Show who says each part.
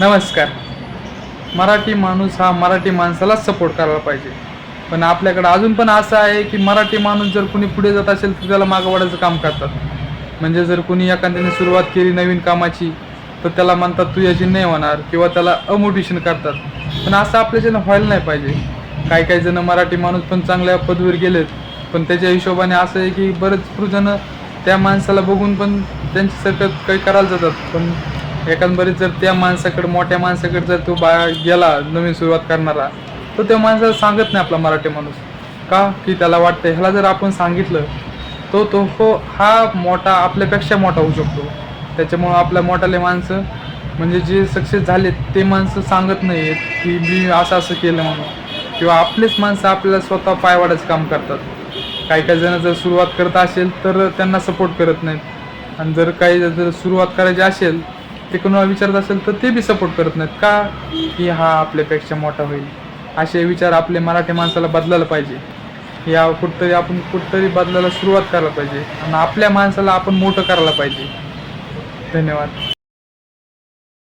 Speaker 1: नमस्कार. मराठी माणूस हा मराठी माणसालाच सपोर्ट करायला पाहिजे. पण आपल्याकडं अजून पण असं आहे की मराठी माणूस जर कुणी पुढे जात असेल तर त्याला मागं वाढायचं काम करतात. म्हणजे जर कुणी एखाद्याने सुरुवात केली नवीन कामाची तर त्याला म्हणतात तू याची नाही होणार किंवा त्याला अमोटिवेशन करतात. पण असं आपल्याच्यानं व्हायला नाही पाहिजे. काही काही जण मराठी माणूस पण चांगल्या पदवीवर गेलेत. पण त्याच्या हिशोबाने असं आहे की बरेच जण त्या माणसाला बघून पण त्यांच्यासारखं काही करायला जातात. पण एकंदरीत जर त्या माणसाकडे मोठ्या माणसाकडे जर तो बा गेला नवीन सुरुवात करणारा तर त्या माणसाला सांगत नाही आपला मराठी माणूस. का? की त्याला वाटतं ह्याला जर आपण सांगितलं तो तो हो हा मोठा आपल्यापेक्षा मोठा होऊ शकतो. त्याच्यामुळं आपल्या मोठाले माणसं म्हणजे जे सक्सेस झालेत ते माणसं सांगत नाही आहेत की मी असं असं केलं म्हणून. किंवा आपलेच माणसं आपल्याला स्वतः पायवाडाचं काम करतात. काही काही जण जर सुरुवात करत असेल तर त्यांना सपोर्ट करत नाहीत. आणि जर काही जर सुरुवात करायची असेल ते कोणाला विचारत असेल तर ते बी सपोर्ट करत नाहीत. का? की हा आपल्यापेक्षा मोठा होईल. असे विचार आपले मराठी माणसाला बदलायला पाहिजे. या कुठतरी आपण कुठतरी बदलायला सुरुवात करायला पाहिजे. आणि आपल्या माणसाला आपण मोठं करायला पाहिजे. धन्यवाद.